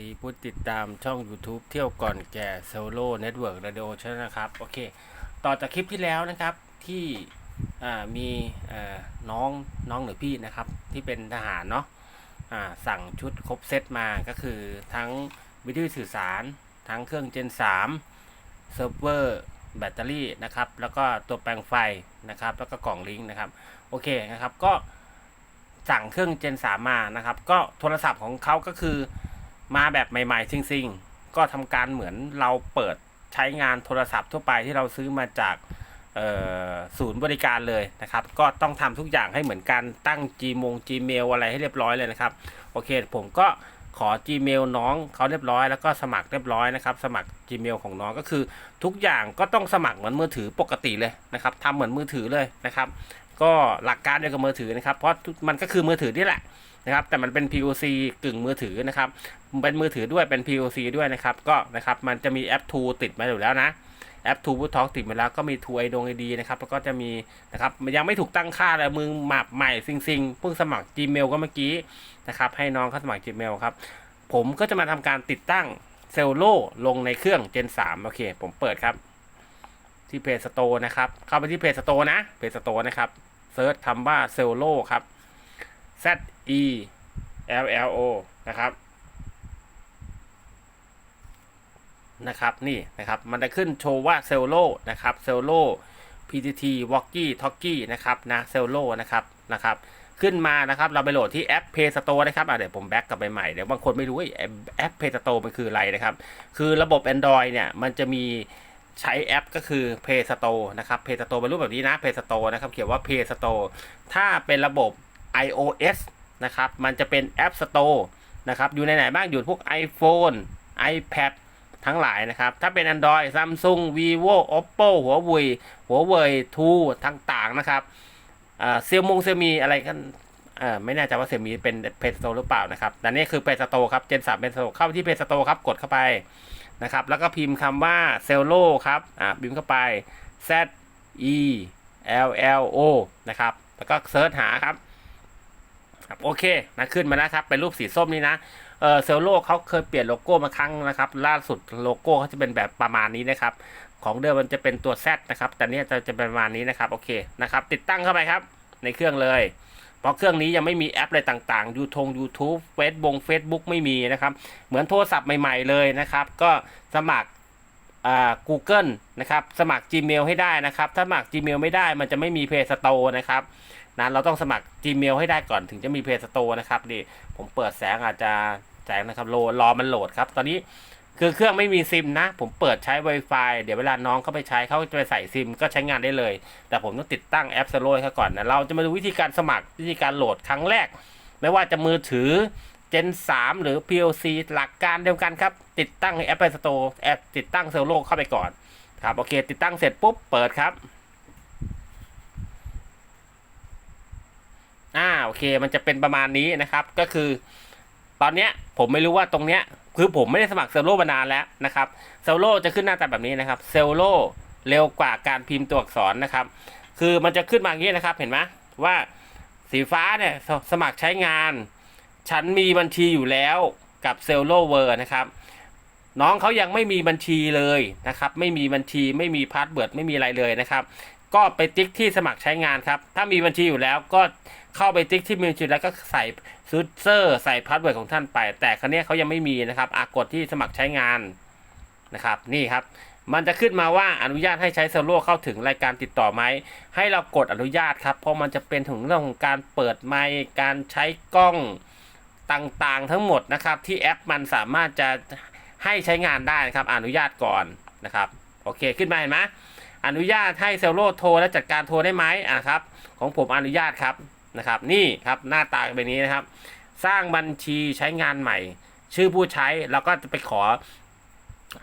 ดีผู้ติดตามช่อง YouTube เที่ยวก่อนแก่โซโล่เน็ตเวิร์กเรดิโอชนะครับ โอเค ต่อจากคลิปที่แล้วนะครับที่มีน้องน้องหรือพี่นะครับ ที่เป็นทหารเนาะอ่าสั่งชุดครบเซตมาก็คือทั้งวิทยุสื่อสาร ทั้งเครื่อง Gen 3เซิร์ฟเวอร์แบตเตอรี่นะครับ แล้วก็ตัวแปลงไฟนะครับ แล้วก็กล่องลิงก์นะครับ โอเคนะครับ ก็สั่งเครื่อง Gen 3มานะครับ ก็โทรศัพท์ของเขาก็คือ มาแบบใหม่ๆ ซิงๆ ก็ทำการเหมือนเราเปิดใช้งานโทรศัพท์ทั่วไปที่เราซื้อมาจากศูนย์บริการเลยนะครับ ก็ต้องทำทุกอย่างให้เหมือนกันตั้ง Gmail Gmail อะไรให้เรียบร้อยเลยนะครับ โอเค ผมก็ขอ Gmail น้องเขาเรียบร้อยแล้วก็สมัครเรียบร้อยนะครับ สมัคร Gmail ของน้องก็คือ ทุกอย่างก็ต้องสมัครเหมือนมือถือปกติเลยนะครับทำเหมือนมือถือเลยนะครับ ก็หลักการเดียวกับมือถือนะครับ เพราะมันก็คือมือถือนี่แหละ นะครับ แต่มันเป็น POC กึ่งมือถือนะครับ เป็นมือถือด้วยเป็น POC ด้วยนะครับ ก็นะครับ มันจะมีแอป True ติดมาอยู่แล้วนะ แอป True พูดท a l k ติดมาแล้วก็มี True ไอดงไอดีนะครับ แล้วก็จะมีนะครับยังไม่ถูกตั้งค่าเลยมือหมาบใหม่ซิงซิงเพิ่งสมัคร Gmail ก็เมื่อกี้นะครับ ให้น้องเขาสมัคร Gmail ครับ ผมก็จะมาทำการติดตั้งเซลโลลงในเครื่อง Gen 3 โอเค ผมเปิดครับ ที่ Play Store นะครับ เข้าไปที่ Play Store นะ Play Store นะครับเซิร์ชคำว่าเซลโลครับ Z E L L O นะครับนะครับนี่นะครับมันจะขึ้นโชว์ว่าเซลโลนะครับเซลโล PTT Walkie Talkie นะครับนะเซลโลนะครับนะครับขึ้นมานะครับเราไปโหลดที่แอป Play Store นะครับเดี๋ยวผมแบ็กกลับไปใหม่เดี๋ยวบางคนไม่รู้ว่าแอปแอป Play Store มันคืออะไรนะครับ คือระบบ Android เนี่ยมันจะมีใช้แอปก็คือ Play Store นะครับ Play Store เป็นรูปแบบนี้นะ Play Store นะครับเขียนว่า Play Store ถ้าเป็นระบบ iOS นะครับ มันจะเป็น App Store นะครับ อยู่ในไหนบ้าง อยู่พวก iPhone iPad ทั้งหลายนะครับ ถ้าเป็น Android Samsung Vivo Oppo หัวเว่ยหัวเว่ยทูต่างๆนะครับเซียมงเซียมีอะไรกันอ่อไม่แน่ใจว่าเซียมีเป็นเพจสโตร์หรือเปล่านะครับแต่นี่คือเพจสโตร์ครับ Gen 3เป็นสโตร์เข้าไปที่เพจสโตร์ครับ กดเข้าไปนะครับ แล้วก็พิมพ์คำว่าเซลโลครับอ่าพิมพ์เข้าไป Z E L L O นะครับ แล้วก็เซิร์ชหาครับ ครับโอเคนะขึ้นมาแล้วครับเป็นรูปสีส้มนี่นะเออเซลโลเขาเคยเปลี่ยนโลโก้มาครั้งนะครับ ล่าสุดโลโก้เขาจะเป็นแบบประมาณนี้นะครับ ของเดิมมันจะเป็นตัว Z นะครับแต่เนี้ยจะจะเป็นประมาณนี้นะครับโอเคนะครับติดตั้งเข้าไปครับในเครื่องเลยเพราะเครื่องนี้ยังไม่มีแอปอะไรต่างๆ ยูทง YouTube เฟซบง Facebook ไม่มีนะครับ เหมือนโทรศัพท์ใหม่ๆเลยนะครับ ก็สมัครอ่า Google นะครับ สมัคร Gmail ให้ได้นะครับ ถ้าสมัคร Gmail ไม่ได้มันจะไม่มี Play Store นะครับ นะเราต้องสมัคร Gmail ให้ได้ก่อนถึงจะมี Play Store นะครับนี่ผมเปิดแสงอาจจะแสงนะครับโลรอมันโหลดครับ ตอนนี้คือเครื่องไม่มีซิมนะ ผมเปิดใช้ Wi-Fi เดี๋ยวเวลาน้องเข้าไปใช้เขาจะไปใส่ซิมก็ใช้งานได้เลย แต่ผมต้องติดตั้งแอป s l o ให้เขาก่อนนะเราจะมาดูวิธีการสมัครวิธีการโหลดครั้งแรก ไม่ว่าจะมือถือ Gen 3 หรือ PLC หลักการเดียวกันครับ ติดตั้งแอป Play Store แอปติดตั้งเซลโลเข้าไปก่อนครับโอเค ติดตั้งเสร็จปุ๊บเปิดครับ อ่า โอเค มันจะเป็นประมาณนี้นะครับ ก็คือ ตอนเนี้ยผมไม่รู้ว่าตรงเนี้ยคือผมไม่ได้สมัครเซลโลมานานแล้วนะครับเซลโลจะขึ้นหน้าตาแบบนี้นะครับเซลโลเร็วกว่าการพิมพ์ตัวอักษรนะครับ คือมันจะขึ้นมาอย่างนี้นะครับ เห็นไหมว่าสีฟ้าเนี่ยสสมัครใช้งาน ฉันมีบัญชีอยู่แล้วกับเซลโลเวอร์นะครับ น้องเขายังไม่มีบัญชีเลยนะครับ ไม่มีบัญชีไม่มีพาสเวิร์ดไม่มีอะไรเลยนะครับ ก็ไปติ๊กที่สมัครใช้งานครับ ถ้ามีบัญชีอยู่แล้วก็เข้าไปติ๊กที่มีบัญชีแล้วก็ใส่ซูเซอร์ใส่พาสเวิร์ดของท่านไป แต่ครั้นี้เขายังไม่มีนะครับอากดที่สมัครใช้งานนะครับ นี่ครับ มันจะขึ้นมาว่าอนุญาตให้ใช้เซลโลเข้าถึงรายการติดต่อไหม ให้เรากดอนุญาตครับ เพราะมันจะเป็นถึงเรื่องของการเปิดไมค์การใช้กล้องต่างๆ ทั้งหมดนะครับ ที่แอปมันสามารถจะให้ใช้งานได้นะครับ อนุญาตก่อนนะครับ โอเคขึ้นมาเห็นไหม อนุญาตให้เซลโลโทรและจัดการโทรได้ไหมอะครับของผมอนุญาตครับนะครับ นี่ครับหน้าตาเป็นนี้นะครับ สร้างบัญชีใช้งานใหม่ ชื่อผู้ใช้เราก็จะไปขอ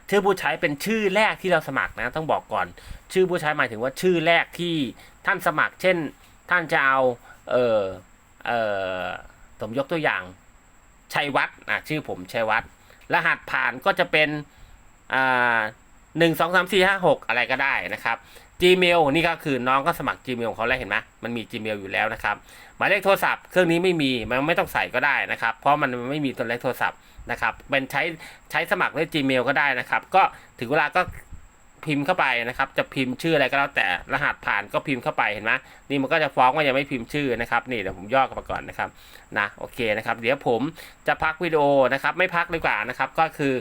ชื่อผู้ใช้เป็นชื่อแรกที่เราสมัครนะต้องบอกก่อน ชื่อผู้ใช้หมายถึงว่าชื่อแรกที่ท่านสมัคร เช่น ท่านจะเอาเออเออผมยกตัวอย่างชัยวัฒน์อะชื่อผมชัยวัฒน์รหัสผ่านก็จะเป็นอ่า หนึ่งสองสามสี่ห้าหกอะไรก็ได้นะครับ Gmail นี่ก็คือน้องก็สมัคร Gmail ของเขาแล้วเห็นไหมมันมี Gmail อยู่แล้วนะครับหมายเลขโทรศัพท์เครื่องนี้ไม่มีมันไม่ต้องใส่ก็ได้นะครับ เพราะมันไม่มีตัวเลขโทรศัพท์นะครับเป็นใช้ใช้สมัครด้วย Gmail ก็ได้นะครับ ก็ถึงเวลาก็ พิมพ์เข้าไปนะครับ จะพิมพ์ชื่ออะไรก็แล้วแต่รหัสผ่านก็พิมพ์เข้าไปเห็นไหมนี่มันก็จะฟ้องว่ายังไม่พิมพ์ชื่อนะครับนี่เดี๋ยวผมย่อกลับมาก่อนนะครับนะโอเคนะครับ เดี๋ยวผมจะพักวิดีโอนะครับ ไม่พักดีกว่านะครับ ก็คือ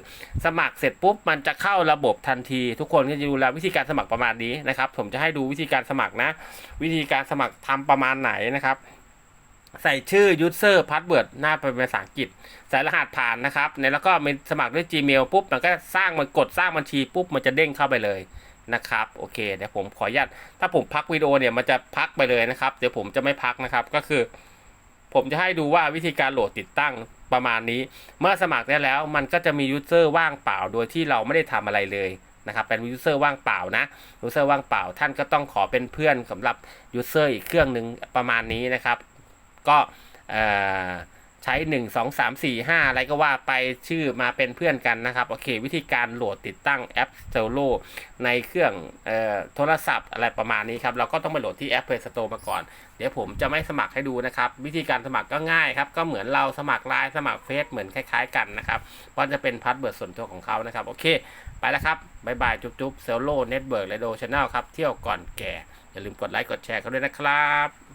สมัครเสร็จปุ๊บมันจะเข้าระบบทันที ทุกคนก็จะดูแลววิธีการสมัครประมาณนี้นะครับ ผมจะให้ดูวิธีการสมัครนะ วิธีการสมัครทำประมาณไหนนะครับ ใส่ชื่อ user password หน้าเป็นภาษาอังกฤษ ใส่รหัสผ่านนะครับในแล้วก็มีสมัครด้วย Gmail ปุ๊บ มันก็สร้างมันกดสร้างบัญชีปุ๊บ มันจะเด้งเข้าไปเลยนะครับ โอเค เดี๋ยวผมขออนุญาตถ้าผมพักวิดีโอเนี่ย มันจะพักไปเลยนะครับ เดี๋ยวผมจะไม่พักนะครับ ก็คือ ผมจะให้ดูว่าวิธีการโหลดติดตั้งประมาณนี้ เมื่อสมัครได้แล้ว มันก็จะมี user ว่างเปล่า โดยที่เราไม่ได้ทำอะไรเลยนะครับ เป็น user ว่างเปล่านะ user ว่างเปล่า ท่านก็ต้องขอเป็นเพื่อนสำหรับ user อีกเครื่องหนึ่งประมาณนี้นะครับ ก็เอ่อใช้ 1 2 3 4 5 อะไรก็ว่าไปชื่อมาเป็นเพื่อนกันนะครับ โอเค วิธีการโหลดติดตั้งแอป s o l o ในเครื่องออโทรศัพท์อะไรประมาณนี้ครับ เราก็ต้องไปโหลดที่แอป Play Store มาก่อน เดี๋ยวผมจะไม่สมัครให้ดูนะครับ วิธีการสมัครก็ง่ายครับ ก็เหมือนเราสมัครไลน์สมัครเฟซเหมือนคล้ายๆ กันนะครับเพราะจะเป็นพาสเวิร์ดส่วนตัวของเขานะครับ โอเค ไปแล้วครับบายบายจุ๊บจุ๊บเซลโลเน็ตเบิร์กและโดชแนลครับเที่ยวก่อนแก่อย่าลืมกดไลค์กดแชร์เขาด้วยนะครับ